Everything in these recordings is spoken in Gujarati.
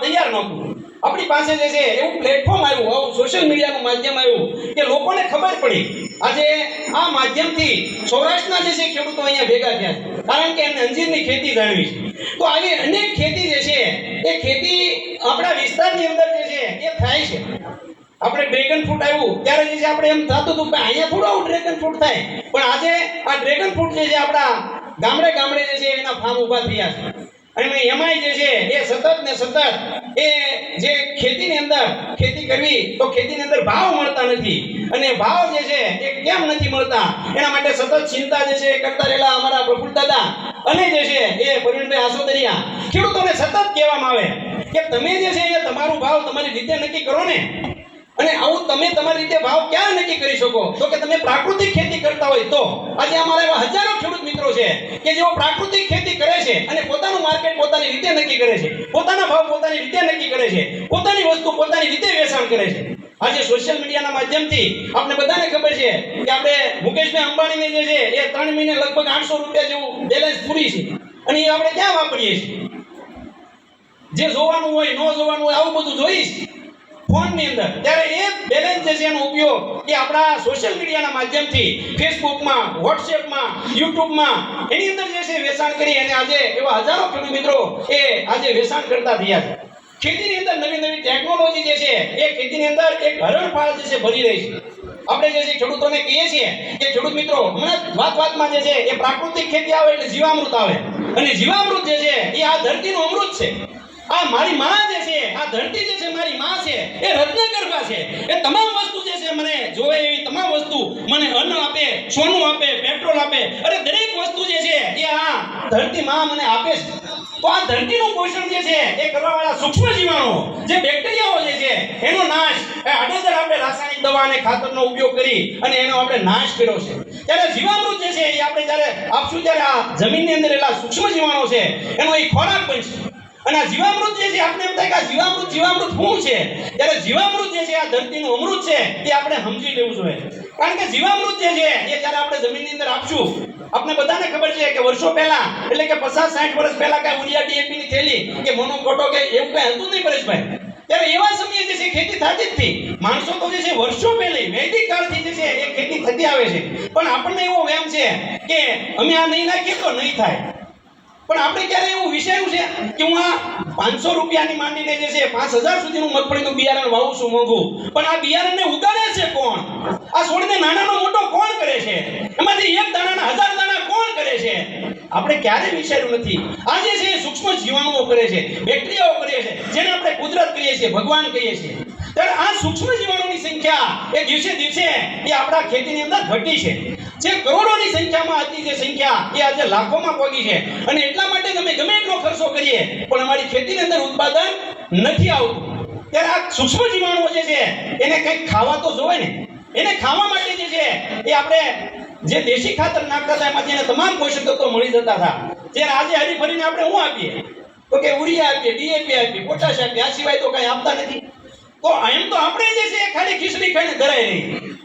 તૈયાર નહોતું આપણી પાસે જે છે, એવું પ્લેટફોર્મ આવ્યું, આવું સોશિયલ મીડિયાનું માધ્યમ આવ્યું, કે લોકોને ખબર પડી. આજે આ માધ્યમથી સૌરાષ્ટ્રના જે છે, ખેડૂતો અહીંયા ભેગા થયા છે. કારણ કે એમને અંજીરની ખેતી જાણવી છે. તો આવી અનેક ખેતી જે છે, એ ખેતી આપણા વિસ્તારની અંદર જે છે, એ થાય છે. આપણે ડ્રેગન ફ્રૂટ આવ્યું, ત્યારે જે છે, આપણે એમ થતું હતું કે અહીંયા થોડું આવું ડ્રેગન ફ્રૂટ થાય. પણ આજે આ ડ્રેગન ફ્રૂટ જે છે, આપણા ગામડે ગામડે જે છે, એના ફાર્મ ઊભા થયા છે. અને એમાંય જે છે, એ સતત ને સતત એ જે ખેતીની અંદર ખેતી કરવી, તો ખેતીની અંદર ભાવ મળતા નથી. અને ભાવ જે છે, એ કેમ નથી મળતા? એના માટે સતત ચિંતા જે છે, એ કરતા રહેલા અમારા પ્રફુલ દાદા અને જે છે, એ પ્રવીણભાઈ આસોદરિયા. ખેડૂતોને સતત કહેવામાં આવે કે તમે જે છે, એ તમારું ભાવ તમારી રીતે નક્કી કરો ને. અને આવું તમે તમારી રીતે ભાવ ક્યાં નક્કી કરી શકો? તો કે તમે પ્રાકૃતિક ખેતી કરતા હોય તો. આજે અમારા એવા હજારો ખેડૂત મિત્રો છે કે જેઓ પ્રાકૃતિક ખેતી કરે છે અને પોતાનું માર્કેટ પોતાની રીતે નક્કી કરે છે. પોતાના ભાવ પોતાની રીતે નક્કી કરે છે. પોતાની વસ્તુ પોતાની રીતે વેચાણ કરે છે. આજે સોશિયલ મીડિયાના માધ્યમથી આપણે બધાને ખબર છે કે આપણે મુકેશભાઈ અંબાણીને જે છે એ ત્રણ મહિને લગભગ આઠસો રૂપિયા જેવું બેલેન્સ પૂરી છે. અને એ આપણે ક્યાં વાપરીએ છીએ? જે જોવાનું હોય, ન જોવાનું હોય, આવું બધું જોઈશ ફોનની અંદર. ત્યારે એ બેલેન્સ જે છે એનો ઉપયોગ એ આપણા સોશિયલ મીડિયાના માધ્યમથી ફેસબુકમાં, વોટ્સએપમાં, યુટ્યુબમાં, એની અંદર જે છે વેચાણ કરી અને આજે એવા હજારો ખેડૂત મિત્રો એ આજે વેચાણ કરતા થયા છે. ખેતીની અંદર નવી નવી ટેકનોલોજી જે છે એ ખેતીની અંદર એક હરણફાળ જે છે ભરી રહી છે. આપણે જે છે ખેડૂતોને કહીએ છીએ કે ખેડૂત મિત્રો, હમણાં વાત વાતમાં જે છે એ પ્રાકૃતિક ખેતી આવે એટલે જીવામૃત આવે. અને જીવામૃત જે છે એ આ ધરતીનું અમૃત છે. આ મારી માં જે છે ધરતી જે છે, મારી માં છે, એ રત્નગર્ભા છે. એ તમામ વસ્તુ જે છે, મને જોવે એવી તમામ વસ્તુ મને અન્ન આપે, સોનું આપે પેટ્રોલ આપે. અરે દરેક વસ્તુ જે છે, એ આ ધરતી માં મને આપે છે. તો આ ધરતીનું પોષણ જે છે, એ કરવાવાળા સૂક્ષ્મ જીવાણુ જે બેક્ટેરિયાઓ જે છે, એનો નાશ, એ આડેધડ આપણે રાસાયણિક દવા અને ખાતરનો ઉપયોગ કરી અને એનો આપણે નાશ કર્યો છે. ત્યારે જીવામૃત જે છે, એ આપણે જ્યારે આપશું ત્યારે આ જમીનની અંદર એલા સૂક્ષ્મ જીવાણુ છે, એનો એ ખોરાક બનશે. અને જીવામૃત જે છે આપણે એમ થાય કે જીવામૃત જીવામૃત શું છે? ત્યારે જીવામૃત જે છે, આ ધરતીનું અમૃત છે, તે આપણે સમજી લેવું જોઈએ. કારણ કે જીવામૃત જે છે, એ જ્યારે આપણે જમીનની અંદર આપશું આપણે બધાને ખબર છે કે વર્ષો પહેલા, એટલે કે પચાસ સાઠ વર્ષ પહેલા કઈ ઉડિયા ડીએપી ની થેલી કે મોનોકોટો કે એવું કઈ હતું નહીં પરેશભાઈ. ત્યારે એવા સમયે જે છે ખેતી થતી જ હતી. માણસો તો જે છે, વર્ષો પહેલા વૈદિક કાળથી જે છે, એ ખેતી થતી આવે છે. પણ આપણને એવો વેમ છે કે અમે આ નહીં નાખીએ તો નહીં થાય. પણ આપણે ક્યારે એવું વિચાર્યું છે કે હું આ પાંચસો રૂપિયાની માંડીને જે છે, પાંચ હજાર સુધીનું મગફળીનું બિયારણ વાવું છું મોંઘું. પણ આ બિયારણને ઉગાડે છે કોણ? આ છોડને નાનાનો મોટો કોણ કરે છે? એમાંથી એક દાણાના હજાર દાણા કોણ કરે છે? આપણે ક્યારે વિચાર્યું નથી. આ જે છે સૂક્ષ્મ જીવાણુઓ કરે છે, બેક્ટેરિયાઓ કરે છે, જેને આપણે કુદરત કહીએ છીએ, ભગવાન કહીએ છીએ. ત્યારે આ સૂક્ષ્મ જીવાણુની સંખ્યા એ દિવસે દિવસે એ આપણા ખેતીની અંદર ઘટી છે. જે કરોડોની સંખ્યામાં હતી જે સંખ્યા એ આજે લાખોમાં પહોંચી છે. અને એટલા માટે તમે ગમે એટલો ખર્ચો કરીએ, પણ અમારી ખેતીની અંદર ઉત્પાદન નથી આવતું. ત્યારે આ સૂક્ષ્મ જીવાણુઓ જે છે, એને કંઈક ખાવા તો જોવે ને. એને ખાવા માટે જે છે, એ આપણે જે દેશી ખાતર નાખતા હતા, એમાંથી એને તમામ પોષક તત્વો મળી જતા હતા. ત્યારે આજે હરીફરીને આપણે શું આપીએ? તો કે ઉરિયા આપીએ ડીએપી આપીએ, પોટાશ આપીએ. આ સિવાય તો કંઈ આપતા નથી. તો એમ તો આપણે જે છે ખાલી ખીચડી ખાઈને ધરાય નહીં.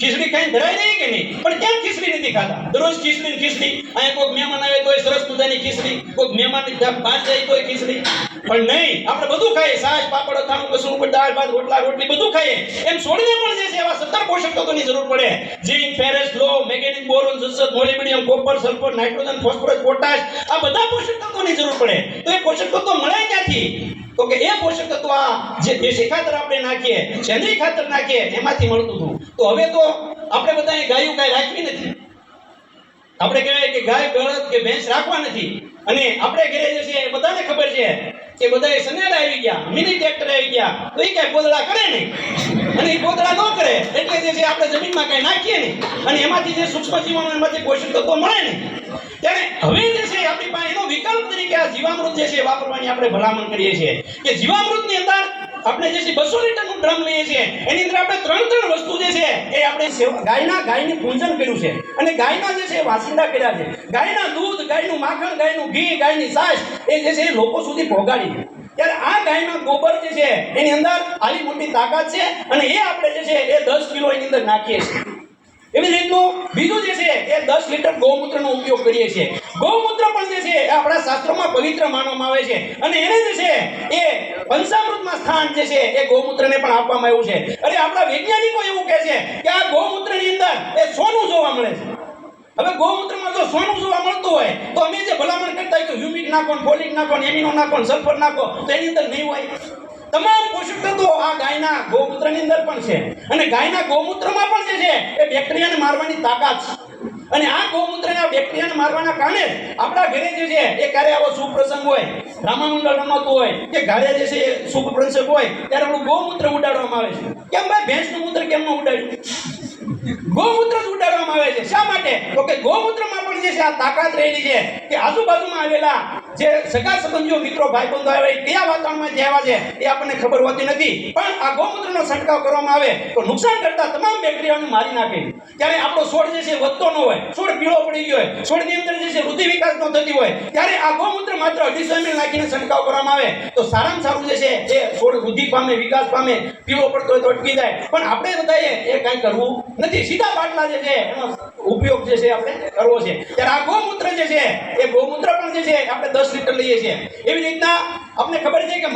ખીચડી ખાઈને ધરાય નહીં કે નહીં? પણ કેમ ખીચડી નથી ખાતા? દરરોજ ખીચડી ને ખીચડી. અહીંયા કોઈક મહેમાન આવે તોય સરસ મજાની ખીચડી. કોઈક મહેમાન પાંચ જાય તોય ખીચડી. પણ નહીં, આપણે બધું ખાઈએ. છાશ પાપડ, અથાણું ઉપર દાળ, ભાત, રોટલા, રોટલી બધું ખાઈએ. એમ છોડીને પણ જે છે એવા સત્તર પોષક તત્વોની જરૂર પડે. ઝીંક, ફેરસ, લો magnesium boron જસત molybdenum copper, sulphur, nitrogen, phosphorus, potash આ બધા પોષક તત્વોની જરૂર પડે. તો એ પોષક તત્વો મળે ક્યાંથી? તો કે એ પોષક તત્વ જે દેશી ખાતર આપણે નાખીએ, સેન્દ્રીય ખાતર નાખીએ, એમાંથી મળતું હતું. તો હવે તો આપણે બધા ગાયું કાંઈ રાખવી નથી. આપણે કહેવાય કે ગાય, બળદ કે ભેંસ રાખવા નથી. અને આપણે ઘરે જે છે બધાને ખબર છે કે બધાએ સનેડા આવી ગયા, મિની ટ્રેક્ટર આવી ગયા, તો એ કાંઈ પોદળા કરે નહીં. અને એ પોદળા ન કરે, એટલે જે છે આપણે જમીનમાં કાંઈ નાખીએ નહીં. અને એમાંથી જે સૂક્ષ્મ જીવાણુ એમાંથી પોષક તત્વો મળે નહીં. ત્યારે હવે જે છે, આપણી પાસે એનો વિકલ્પ તરીકે આ જીવામૃત જે છે વાપરવાની આપણે ભલામણ કરીએ છીએ. કે જીવામૃતની અંદર આપણે જે છે, બસો લીટરનું ડ્રમ લઈએ છીએ. એની અંદર આપણે ત્રણ ત્રણ વસ્તુ જે છે, એ આપણે ગાયના ગાયની પૂંજન કર્યું છે. અને ગાયના જે છે વાસિંદા કર્યા છે. ગાયના દૂધ, ગાયનું માખણ, ગાયનું ઘી, ગાયની સાસ એ જે છે લોકો સુધી પહોંચાડી ત્યારે આ ગાયના ગોબર જે છે, એની અંદર આલી મોટી તાકાત છે. અને એ આપણે જે છે, એ દસ કિલો એની અંદર નાખીએ છીએ. એવી રીતનું બીજું જે છે, એ દસ લીટર ગૌમૂત્રનો ઉપયોગ કરીએ છીએ. ગૌમૂત્ર પણ જે છે, એ આપણા શાસ્ત્રોમાં પવિત્ર માનવામાં આવે છે. અને એને જે છે, એ પંચામૃતમાં સ્થાન જે છે, એ ગૌમૂત્રને પણ આપવામાં આવ્યું છે. અને આપણા વૈજ્ઞાનિકો એવું કહે છે કે આ ગૌમૂત્રની અંદર એ સોનું જોવા મળે છે. હવે ગૌમૂત્રમાં જો સોનું જોવા મળતું હોય, તો અમે જે ભલામણ કરતા હોય કે હ્યુમિક નાખો ફોલિક નાખો એમિનો નાખો સલ્ફર નાખો, તો એની અંદર નહીં હોય તમામ પોષક તત્વો ગાયના ગૌમૂત્રની અંદર પણ છે. અને ગાયના ગૌમૂત્રમાં પણ જે છે, એ બેક્ટેરિયાને મારવાની તાકાત છે. અને આ ગૌમૂત્રને બેક્ટેરિયાને મારવાના કારણે આપણા ઘરે જે છે, એ ક્યારે આવો શુભ પ્રસંગ હોય રામામંડળ રમાતું હોય, કે ઘરે જે છે, એ શુભ પ્રસંગ હોય, ત્યારે આપણું ગૌમૂત્ર ઉડાડવામાં આવે છે. કેમ ભાઈ, ભેંસનું મૂત્ર કેમ ન ઉડાડ્યું? ગૌમૂત્ર જ ઉડાડવામાં આવે છે. શા માટે? તો કે ગૌમૂત્રમાં પણ જે છે, આ તાકાત રહેલી છે, કે આજુબાજુમાં આવેલા જે સગા સંબંધીઓ, મિત્રો ભાઈ બંધો આવે કયા વાતાવરણમાં જે છે, એ આપણને ખબર હોતી નથી. પણ આ ગૌમૂત્રનો છંટકાવ કરવામાં આવે, તો નુકસાન કરતા તમામ બેક્ટેરિયાને મારી નાખે. ત્યારે આપણો છોડ જે છે વધતો ન હોય. છોડ પીળો પડી ગયો હોય. છોડની અંદર જે છે, વૃદ્ધિ વિકાસ ન થતી હોય. ત્યારે આ ગૌમૂત્ર માત્ર અઢીસો ml નાખીને છંટકાવ કરવામાં આવે. તો સારામાં સારું જે છે, એ છોડ વૃદ્ધિ પામે, વિકાસ પામે, પીળો પડતો હોય તો અટકી જાય. પણ આપણે બધાએ એ કાંઈ કરવું નથી. સીધા બાટલા જે છે, એનો ઉપયોગ જે છે, આપણે કરવો છે. ત્યારે આ ગૌમૂત્ર જે છે, એ ગૌમૂત્ર પણ જે છે આપણે દસ લીટર લઈએ છીએ. એવી રીતના અમને ખબર છે કે